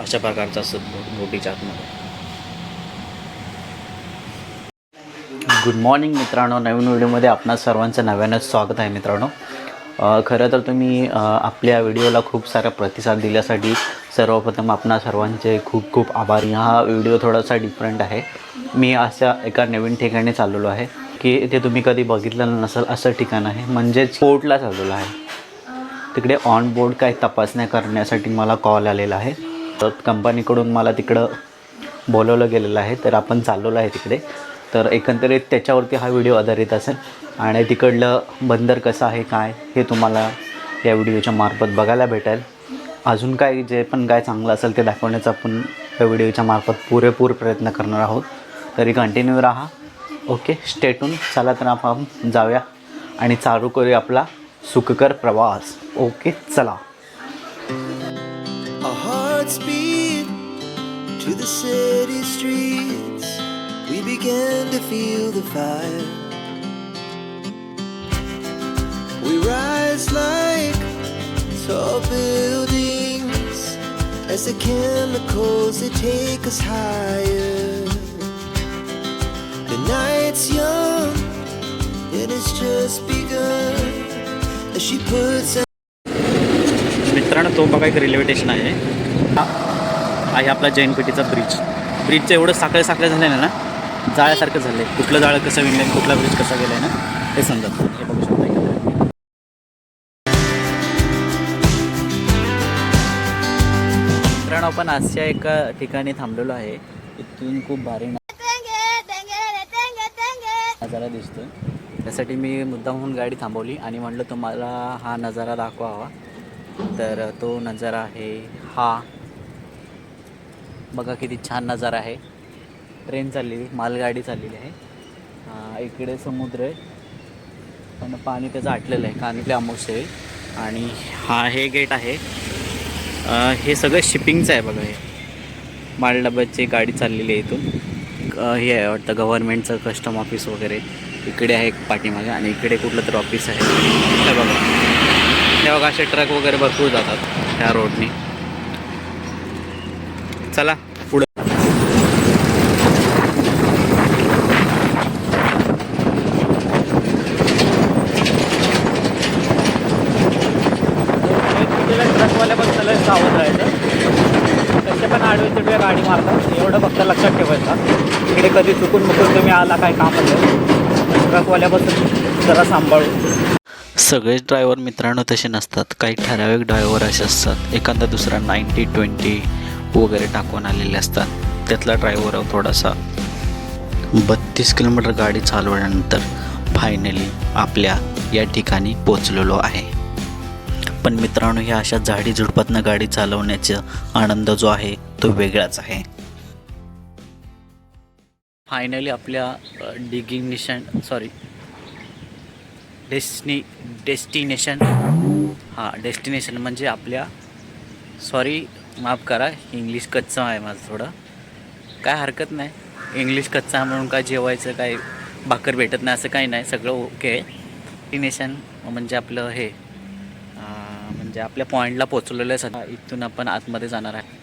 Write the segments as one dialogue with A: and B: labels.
A: अशा प्रकारचा असतो बोटीच्या आतमध्ये गुड मॉर्निंग मित्रांनो नवीन व्हिडिओमध्ये आपणा सर्वांचं नव्यानं स्वागत आहे मित्रांनो. खरं तर तुम्ही आपल्या व्हिडिओला खूप सारा प्रतिसाद दिल्यासाठी सर्वप्रथम आपणा सर्वांचे खूप खूप आभारी. हा व्हिडिओ थोडासा डिफरंट आहे. मी अशा एका नवीन ठिकाणी चाललेलो आहे. की ते तुम्ही कधी बघितलेलं नसेल असं ठिकाण आहे. म्हणजेच पोर्टला चाललेलं आहे. तिकडे ऑन बोर्ड काय तपासण्या करण्यासाठी मला कॉल आलेला आहे. तर कंपनीकडून मला तिकडं बोलवलं गेलेलं आहे. तर आपण चाललेलो आहे तिकडे. तर एकंदरीत त्याच्यावरती हा व्हिडिओ आधारित असेल. आणि तिकडलं बंदर कसं आहे काय हे तुम्हाला या व्हिडिओच्या मार्फत बघायला भेटेल. अजून काय जे पण काय चांगलं असेल ते दाखवण्याचा आपण या व्हिडिओच्या मार्फत पुरेपूर प्रयत्न करणार आहोत. तरी कंटिन्यू राहा. ओके स्टेटून चला तर आपण जाऊया आणि चालू करूया आपला सुखकर प्रवास ओके चला
B: to the city streets. We began to feel the fire. We rise like tall buildings as the chemicals they take us higher. The night. It's young and it's just begun. As she puts
A: मित्रांनो तो बघा एक railway station आहे. आहे आपला Jain पेठीचा bridge ब्रिजचं एवढं साखळे साखळे झालं ना? जाळ्यासारखं झालं आहे कुठलं जाळं कसं विणलं आहे कुठला ब्रिज कसा गेला आहे ना हे समजा हे बघू शकता मित्रांनो आपण अशा एका ठिकाणी थांबलेलो आहे. इथून खूप भारी नजारा दिसतोय. त्यासाठी मी मुद्दामहून गाडी थांबवली आणि म्हटलं तुम्हाला हा नजारा दाखवावा. तर तो नजारा आहे हा. बघा किती छान नजारा आहे. ट्रेन चाललेली मालगाडी चाललेली आहे. इकडे समुद्र आहे. पण पाणी त्याचं आटलेलं आहे कारण इकडे अमोश आहे आणि हा हे गेट आहे. हे सगळं शिपिंगचं आहे बघा हे. मालडब्याची गाडी चाललेली आहे इथून. हे आहे वाटतं गव्हर्नमेंटचं कस्टम ऑफिस वगैरे. इकडे आहे एक पाठीमागे आणि इकडे कुठलं तर ऑफिस आहे. हे बघा. हे बघा असे ट्रक वगैरे भरपूर जातात ह्या रोडनी चला पुढे ट्रकवाल्या पण त्याला सावध राहायचं कसे पण आडवे तिडवे गाडी मारतात एवढं फक्त लक्षात ठेवायचं इकडे कधी चुकून मुकून तुम्ही आला काय काम ट्रकवाल्यापासून जरा सांभाळू सगळेच ड्रायव्हर मित्रांनो तसे नसतात. काही ठराविक ड्रायव्हर असे असतात. एखादा दुसरा नाईन्टी ट्वेंटी वगैरे टाकून आलेले असतात. त्यातला ड्रायव्हर थोडासा बत्तीस किलोमीटर गाडी चालवल्यानंतर फायनली आपल्या या ठिकाणी पोचलेलो आहे. पण मित्रांनो ह्या अशा झाडी झुडपातनं गाडी चालवण्याचा आनंद जो आहे तो वेगळाच आहे. फायनली आपल्या डिगिग्निशन सॉरी डेस्टिनी डेस्टिनेशन हां डेस्टिनेशन म्हणजे आपल्या सॉरी माफ करा इंग्लिश कच्चा आहे माझं थोडं. काय हरकत नाही. इंग्लिश कच्चा म्हणून काय जेवायचं काय भाकर भेटत नाही असं काही नाही. सगळं ओके डेस्टिनेशन म्हणजे आपलं हे म्हणजे आपल्या पॉईंटला पोचलेलं आहे सध्या. इथून आपण आतमध्ये जाणार आहे.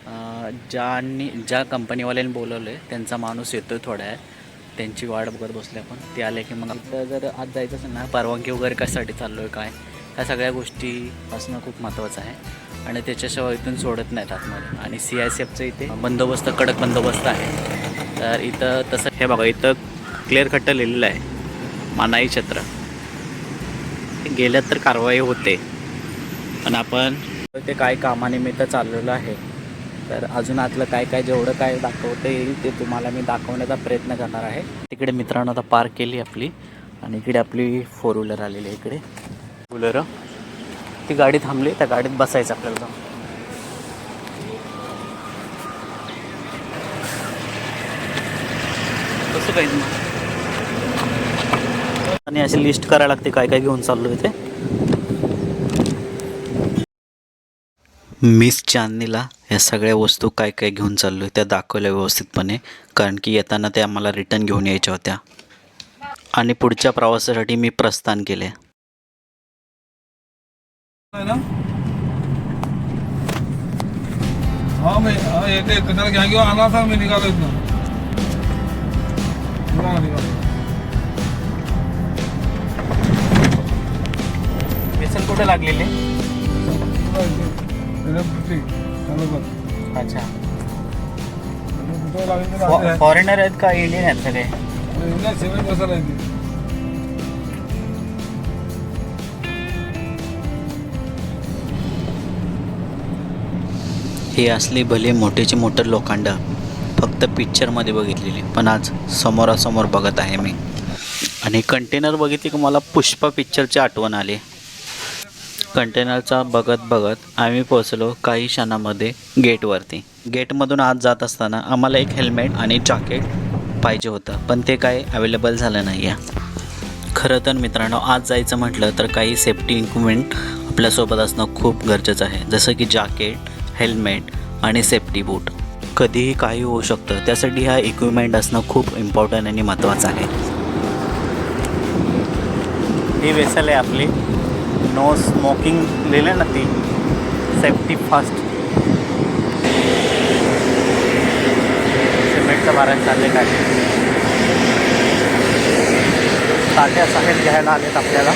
A: ज्यांनी ज्या कंपनीवाल्यांनी बोलवलं आहे त्यांचा माणूस येतो थोडा आहे त्यांची वाट बघत बसले आपण. ते आले की मग जर आत जायचं असेल ना परवानगी वगैरे कशासाठी चाललो आहे काय? ह्या सगळ्या गोष्टी असणं खूप महत्त्वाचं आहे. आणि त्याच्याशिवाय इथून सोडत नाहीत आतमध्ये. आणि सी आय सी एफचं इथे बंदोबस्त कडक बंदोबस्त आहे. तर इथं तसं हे बघा इथं क्लिअर कट्ट लिहिलेलं आहे. मानाई क्षेत्र. गेल्यात तर कारवाई होते. पण आपण ते काय कामानिमित्त चाललेलं आहे. तर अजून आतलं काय काय जेवढं काय दाखवता येईल ते तुम्हाला मी दाखवण्याचा प्रयत्न करणार आहे. तिकडे मित्रांनो आता पार्क केली आपली आणि इकडे आपली फोर व्हीलर आलेली आहे इकडे. व्हीलर ती गाडी थांबली त्या गाडीत बसायचं आपल्याला जाऊन. कसं काही आणि अशी लिस्ट करायला लागते काय काय घेऊन चाललो इथे मिस चांदनीला या सगळ्या वस्तू काय काय घेऊन चाललो आहे त्या दाखवल्या व्यवस्थितपणे. कारण की येताना त्या आम्हाला रिटर्न घेऊन यायच्या होत्या. आणि पुढच्या प्रवासासाठी मी प्रस्थान केले कुठे लागलेले? अच्छा. फॉरेनर आहेत का इंडियन आहेत सगळे?
C: सिमेंट बसायला येते
A: हे असले भले मोठेचे मोठे लोखंड फक्त पिक्चरमध्ये बघितलेले पण आज समोरासमोर बघत आहे मी. आणि कंटेनर बघितले की मला पुष्पा पिक्चरची आठवण आली. कंटेनरचा बघत बघत आम्ही पोचलो काही क्षणामध्ये गेटवरती. गेटमधून आत जात असताना आम्हाला एक हेल्मेट आणि जॅकेट पाहिजे होतं पण ते काय अवेलेबल झालं नाही आहे खरं तर मित्रांनो आज जायचं म्हटलं तर काही सेफ्टी इक्विपमेंट आपल्यासोबत असणं खूप गरजेचं आहे. जसं की जॅकेट हेल्मेट आणि सेफ्टी बूट कधीही काही होऊ शकतं. त्यासाठी हा इक्विपमेंट असणं खूप इम्पॉर्टंट आणि महत्त्वाचं आहे. ही वेसल आहे आपली. नो स्मोकिंग लिहिलं ना ती. सेफ्टी फर्स्ट सिमेंटचं बारा चालले काय? ताट्या साहेब घ्यायला आलेत आपल्याला.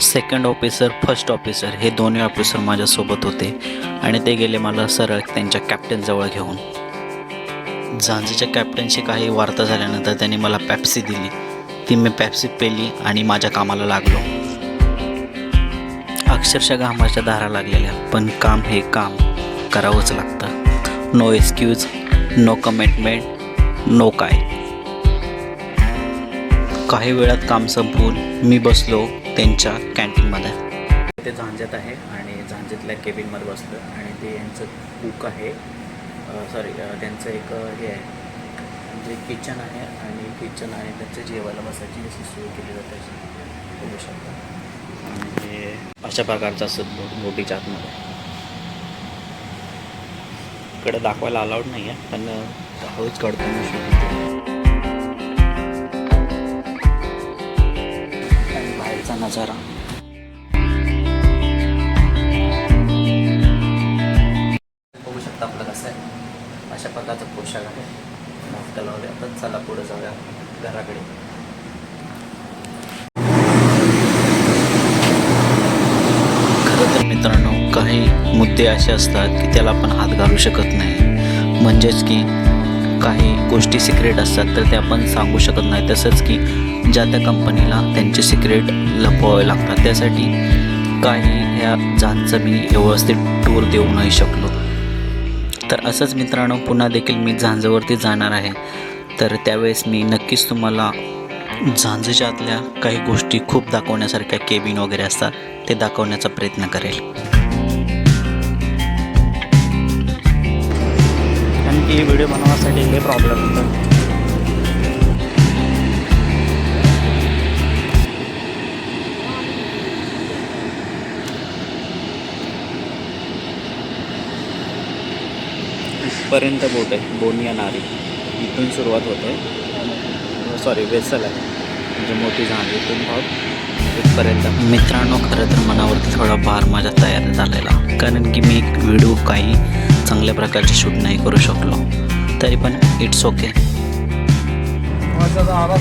A: सेकंड ऑफिसर फर्स्ट ऑफिसर हे दोन्ही ऑफिसर माझ्यासोबत होते. आणि ते गेले मला सरळ त्यांच्या कॅप्टनजवळ घेऊन. झांजीच्या कॅप्टनशी काही वार्ता झाल्यानंतर त्यांनी मला पॅप्सी दिली. ती मी पॅप्सी पेली आणि माझ्या कामाला लागलो. अक्षरशः घामाच्या धारा लागलेल्या पण काम हे काम करावंच लागतं. No excuse no commitment no काय. काही वेळात काम संपवून मी बसलो. त्यांच्या कॅन्टीनमध्ये. ते झांजत आहे आणि झांजतल्या केबिनमध्ये बसलं आणि ते यांचं कुक आहे. सॉरी त्यांचं एक हे आहे. जे किचन आहे आणि किचन आहे त्यांचं जेवायला बसायची अशी सोय केली जाते अशी. बघू शकता. आणि हे अशा प्रकारचं असतं बोटीच्या आतमध्ये इकडे दाखवायला अलाउड नाही आहे पण हळूच काढतो मी. नजारा बघू शकता आपलं कसं आहे. अशा प्रकारचा पोशाख आहे. नाश्ता लावले. आपण चला पुढे जाऊया घराकडे. खरं तर मित्रांनो काही मुद्दे असे असतात की त्याला आपण हात घालू शकत नाही. म्हणजेच की काही गोष्टी सिक्रेट असतात तर ते आपण सांगू शकत नाही. तसंच की ज्या त्या कंपनीला त्यांचे सिक्रेट लपवावे लागतात त्यासाठी काही ह्या जांचं मी व्यवस्थित टूर देऊ नाही शकलो. तर असंच मित्रांनो पुन्हा देखील मी झांजवरती जाणार आहे. तर त्यावेळेस मी नक्कीच तुम्हाला झांजच्यातल्या काही गोष्टी खूप दाखवण्यासारख्या केबिन वगैरे असतात ते दाखवण्याचा प्रयत्न करेल. की व्हिडिओ बनवण्यासाठी हे प्रॉब्लेम होतं. इथपर्यंत बोट आहे बोनिया नारी. इथून सुरुवात होते. सॉरी वेसल आहे. म्हणजे मोठी झाड इथून भाग. इथपर्यंत. मित्रांनो खरं तर मनावरती थोडा भार माझ्या तयार झालेला. कारण की मी एक व्हिडिओ काही चांगल्या प्रकारचे शूट नाही करू शकलो तरी पण इट्स ओके
C: आला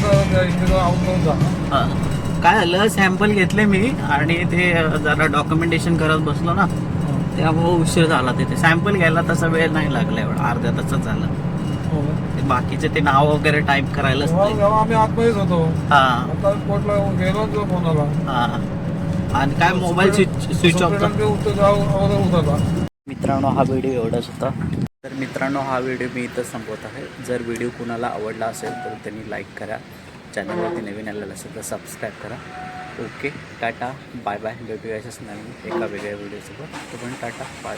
A: काय झालं सॅम्पल घेतले मी आणि ते जरा डॉक्युमेंटेशन करत बसलो ना. त्यामुळे उशीर झाला तिथे. सॅम्पल घ्यायला तसा वेळ नाही लागला एवढा. अर्ध्या तासात झालं.
C: हो.
A: ते बाकीचे ते नाव वगैरे टाईप करायलाच
C: तेव्हा
A: नाही.
C: जेव्हा आम्ही आतमध्येच होतो
A: हा.
C: आता कोर्टला गेलो जो फोन आला
A: हा. आणि काय मोबाईल स्विच स्विच ऑफ
C: होता
A: मित्रांनो हा व्हिडिओ एवढाच होता. तर मित्रांनो हा व्हिडिओ मी इथं संपवत आहे. जर व्हिडिओ कुणाला आवडला असेल तर त्यांनी लाईक करा. चॅनलवरती नवीन आलेलं असेल तर सबस्क्राईब करा. ओके टाटा बाय बाय भेटूया अशाच नवीन एका वेगळ्या व्हिडिओसोबत. तो पण टाटा बाय